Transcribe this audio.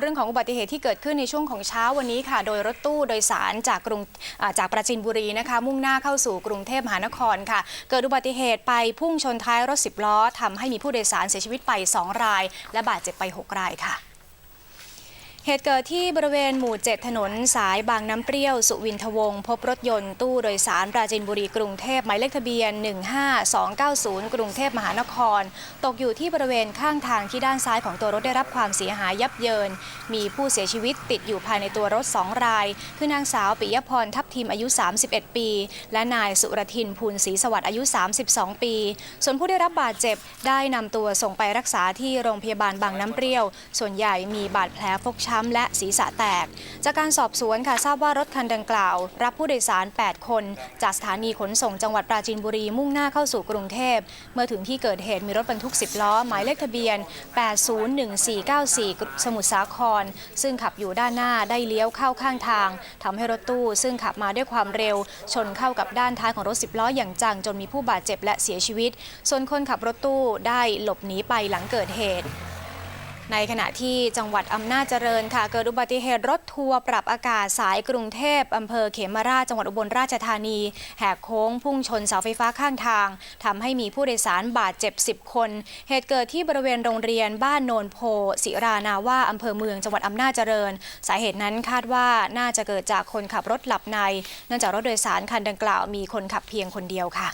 เรื่องของอุบัติเหตุที่เกิดขึ้นในช่วงของเช้าวันนี้ค่ะ โดยรถตู้โดยสารจากกรุงจากปราจีนบุรีนะคะ มุ่งหน้าเข้าสู่กรุงเทพมหานครค่ะ เกิดอุบัติเหตุไปพุ่งชนท้ายรถ10ล้อทำให้มีผู้โดยสารเสียชีวิตไป 2 ราย และบาดเจ็บไป 6 รายค่ะ เหตุเกิดที่บริเวณหมู่7ถนนสายบางน้ำเปรี้ยว สุวินทวงศ์พบรถยนต์ตู้โดยสารปราจีนบุรีกรุงเทพหมายเลขทะเบียน 15290 กรุงเทพมหานคร ตกอยู่ที่บริเวณข้างทางที่ด้านซ้ายของตัวรถได้รับความเสียหายยับเยิน มีผู้เสียชีวิตติดอยู่ภายในตัวรถ 2 ราย คือนางสาวปิยพรทับทิมอายุ 31 ปี และนายสุรทินภูลศรีสวัสดิ์อายุ 32 ปี ส่วนผู้ได้รับบาดเจ็บได้นำตัวส่งไปรักษาที่โรงพยาบาลบางน้ำเปรี้ยว ส่วนใหญ่มีบาดแผลฟกช้ำและศีรษะแตก จากการสอบสวนค่ะทราบว่ารถคันดังกล่าว รับผู้โดยสาร 8 คน จากสถานีขนส่งจังหวัดปราจีนบุรีมุ่งหน้าเข้าสู่กรุงเทพ เมื่อถึงที่เกิดเหตุมีรถบรรทุก 10 ล้อ หมายเลขทะเบียน 801494 สมุทรสาคร ซึ่งขับอยู่ด้านหน้าได้เลี้ยวเข้าข้างทางทำให้รถตู้ซึ่งขับมาด้วยความเร็ว ชนเข้ากับด้านท้ายของรถ 10 ล้ออย่างจังจนมีผู้บาดเจ็บและเสียชีวิต ส่วนคนขับรถตู้ได้หลบหนีไปหลังเกิดเหตุ ในขณะที่จังหวัดอำนาจเจริญค่ะ เกิดอุบัติเหตุรถทัวร์ปรับอากาศสายกรุงเทพอำเภอเขมราชจังหวัดอุบลราชธานี แหกโค้งพุ่งชนเสาไฟฟ้าข้างทางทำให้มีผู้โดยสารบาดเจ็บ 10 คน เหตุเกิดที่บริเวณโรงเรียนบ้านโนนโพศิรานาว่าอำเภอเมืองจังหวัดอำนาจเจริญ สาเหตุนั้นคาดว่าน่าจะเกิดจากคนขับรถหลับใน เนื่องจากรถโดยสารคันดังกล่าวมีคนขับเพียงคนเดียวค่ะ